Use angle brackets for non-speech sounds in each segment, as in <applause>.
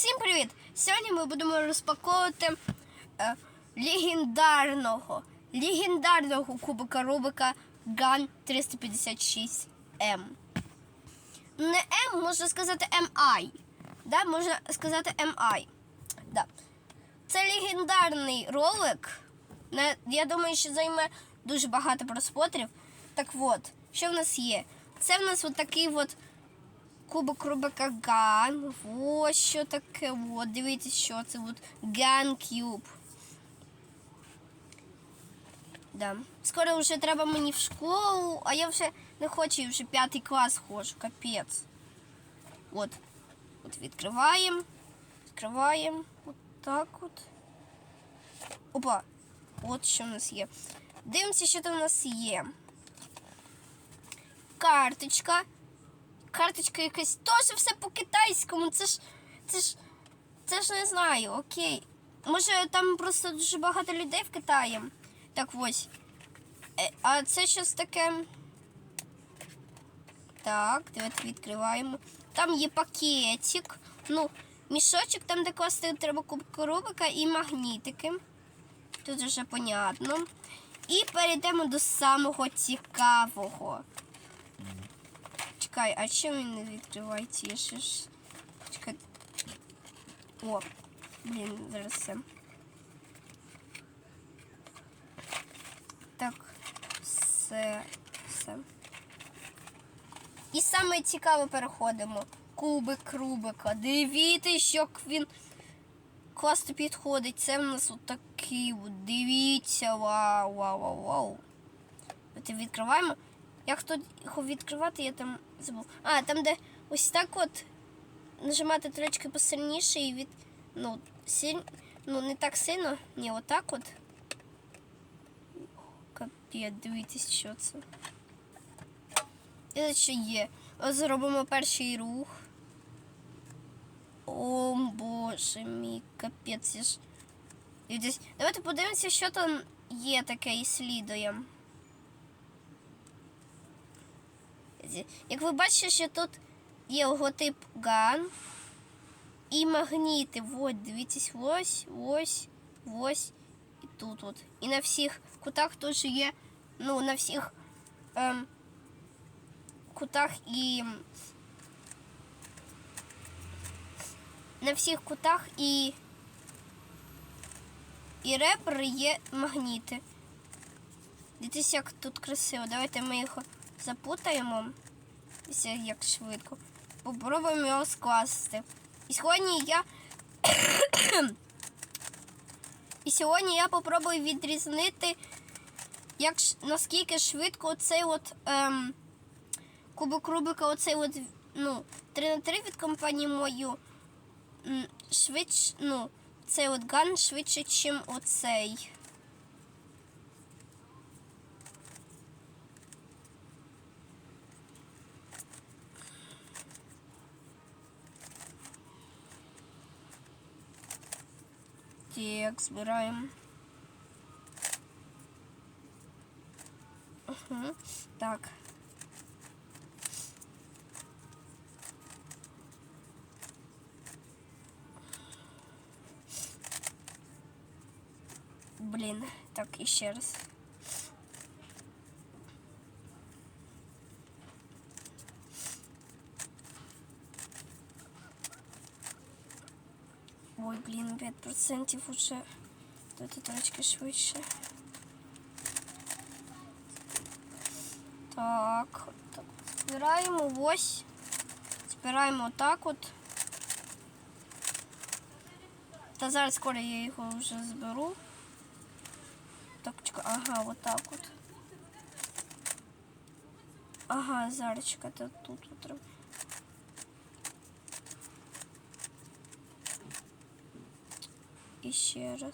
Всім привіт! Сьогодні ми будемо розпаковувати е, легендарного, легендарного кубика Рубика GAN 356M. Не М, можна сказати MI. Да, можна сказати MI. Да. Це легендарний ролик. Я думаю, що займе дуже багато просмотрів. Так от, що в нас є? Це в нас от такий от кубок Рубика Ган. Ось що таке. От, дивіться, що це от Ган Куб. Да. Скоро вже треба мені в школу, а я вже не хочу, я вже п'ятий клас ходжу, капець. От. От відкриваємо. Відкриваємо. От так от. Опа. От що в нас є. Дивимося, що там у нас є. Карточка. Карточка якась теж все по-китайському. Це ж. Це ж. Це ж не знаю, окей. Може там просто дуже багато людей в Китаї. Так ось. Е, А це щось таке. Так, давайте відкриваємо. Там є пакетик. Ну, мішочок, там де класти треба кубку Рубика і магнітики. Тут вже понятно. І перейдемо до самого цікавого. Чекай, а чим він не відкривається? Я ще ж. Чекай. О, блін, зараз це. Так, все, все. І саме цікаве переходимо. Кубик Рубика. Дивіться, як він класно підходить. Це в нас отакий. от. Дивіться, вау, вау, вау, вау. Давайте відкриваємо. Як тут його відкривати, я там забув. А, там, де ось так от нажимати трошки посильніше і від. Ну, силь... ну не так сильно. Ні, отак от. Капець, дивіться, що це. І що є. Ось зробимо перший рух. О, боже мій, капець. я ж- Давайте подивимося, що там є таке і слідуємо. Зі- Як ви бачите, що тут є логотип GAN і магніти. От, дивіться, ось, ось, ось і тут от. І на всіх кутах теж є, ну, на всіх ем, кутах і. На всіх кутах і. І ребри є магніти. Дивіться, як тут красиво. Давайте ми їх запутаємо. Як швидко. Попробуємо його скласти. І сьогодні я. <coughs> І сьогодні я попробую відрізнити, як наскільки швидко цей от ем, кубик Рубика, оцей от, ну, 3 на 3 від компанії мою. Швидше, ну, цей от ган швидше, ніж оцей. Так, збираємо. Угу. Так. Блін, так, і ще раз. Ой, блін, 5% уже. Тут трошки швидше. Так, так. Збираємо ось. Збираємо отак от. Та зараз скоро я його вже зберу. Так, ага, отак от. Ага, зараз чекайте, тут треба. Ще раз.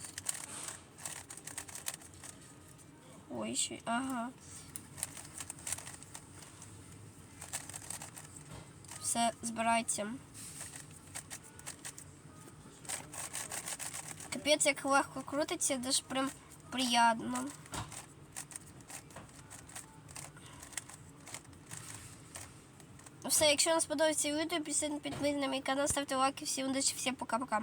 Ой, ще, ага. Все, збирається. Капець, як легко крутиться, даже прям приємно. все, якщо вам сподобається відео, підписуйтесь на мій канал, ставте лайки. Всім удачі, всім пока-пока.